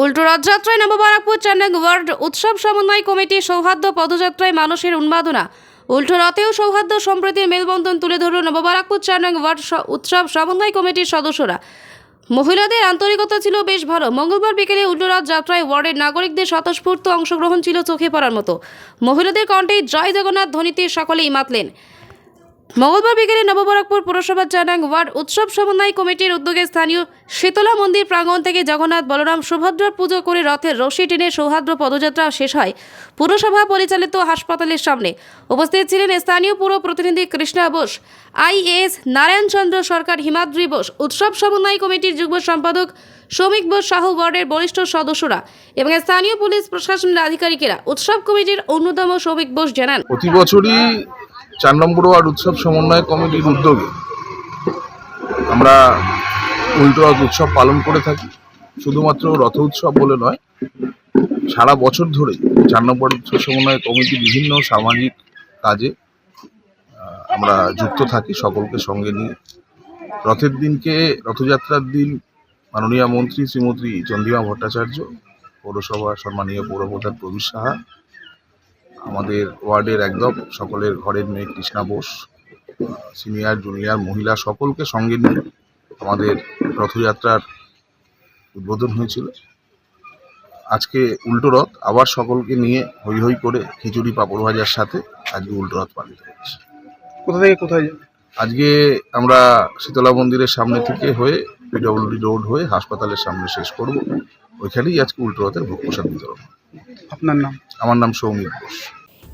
উল্টো রথযাত্রায় নববারাকপুর চেন্নাই ওয়ার্ড উৎসব সমন্বয় কমিটি সৌহার্দ্য পদযাত্রায় মানুষের উন্মাদনা। উল্টো রথেও সৌহার্দ্য সম্প্রীতির মেলবন্ধন তুলে ধরল নববারাকপুর চেন্নাই ওয়ার্ড উৎসব সমন্বয় কমিটির সদস্যরা। মহিলাদের আন্তরিকতা ছিল বেশ ভালো। মঙ্গলবার বিকেলে উল্টোরথ যাত্রায় ওয়ার্ডের নাগরিকদের স্বতঃস্ফূর্ত অংশগ্রহণ ছিল চোখে পড়ার মতো। মহিলাদের কণ্ঠে জয় জগন্নাথ ধ্বনিতে সকলেই মাতলেন। মঙ্গলবার বিকেলে নববরাকপুর পুরসভার চারাং ওয়ার্ড উৎসব সমন্বয় কমিটির উদ্যোগে স্থানীয় শীতলা মন্দির প্রাঙ্গণ থেকে জগন্নাথ বলরাম সুভদ্রার পুজো করে রথের রশি টেনে সৌহার্দ্য পদযাত্রা শেষ হয় পুরসভা পরিচালিত হাসপাতালের সামনে। উপস্থিত ছিলেন স্থানীয় পুর প্রতিনিধি কৃষ্ণা বোস আইএএস নারায়ণচন্দ্র সরকার, হিমাদ্রি বোস, উৎসব সমন্বয় কমিটির যুগ্ম সম্পাদক শ্রমিক বোস সাহু ওয়ার্ডের বরিষ্ঠ সদস্যরা এবং স্থানীয় পুলিশ প্রশাসনের আধিকারিকেরা উৎসব কমিটির অন্যতম শ্রমিক বোস জানান। প্রতি বছরই চার নম্বর ওয়ার্ড উৎসব সমন্বয় কমিটির উদ্যোগে আমরা উল্টো রথ উৎসব পালন করে থাকি। শুধুমাত্র রথ উৎসব বলে নয়, সারা বছর ধরেই চার নম্বর উৎসব সমন্বয় কমিটি বিভিন্ন সামাজিক কাজে আমরা যুক্ত থাকি সকলকে সঙ্গে নিয়ে। রথের দিনকে, রথযাত্রার দিন মাননীয় মন্ত্রী শ্রীমতী চন্দ্রিমা ভট্টাচার্য পৌরসভা সম্মানীয় পৌরপ্রধান প্রবীর সাহা আমাদের ওয়ার্ডের একদম সকলের ঘরের মেয়ে কৃষ্ণা বোস সিনিয়র জুনিয়র মহিলা সকলকে সঙ্গে নিয়ে আমাদের রথযাত্রার উদ্বোধন হয়েছিল। আজকে উল্টো রথ আবার সকলকে নিয়ে হই হই করে খিচুড়ি পাঁপড় ভাজার সাথে আজকে উল্টো রথ পালিত হচ্ছে কোথা থেকে কোথায় যাবে? আজকে আমরা শীতলা মন্দিরের সামনে থেকে হয়ে পিডব্লিউডি রোড হয়ে হাসপাতালের সামনে শেষ করব। ওইখানেই আজকে উল্টো রথের ভোগ প্রসাদ বিতরণ আপনার নাম? আমার নাম সৌমিক ঘোষ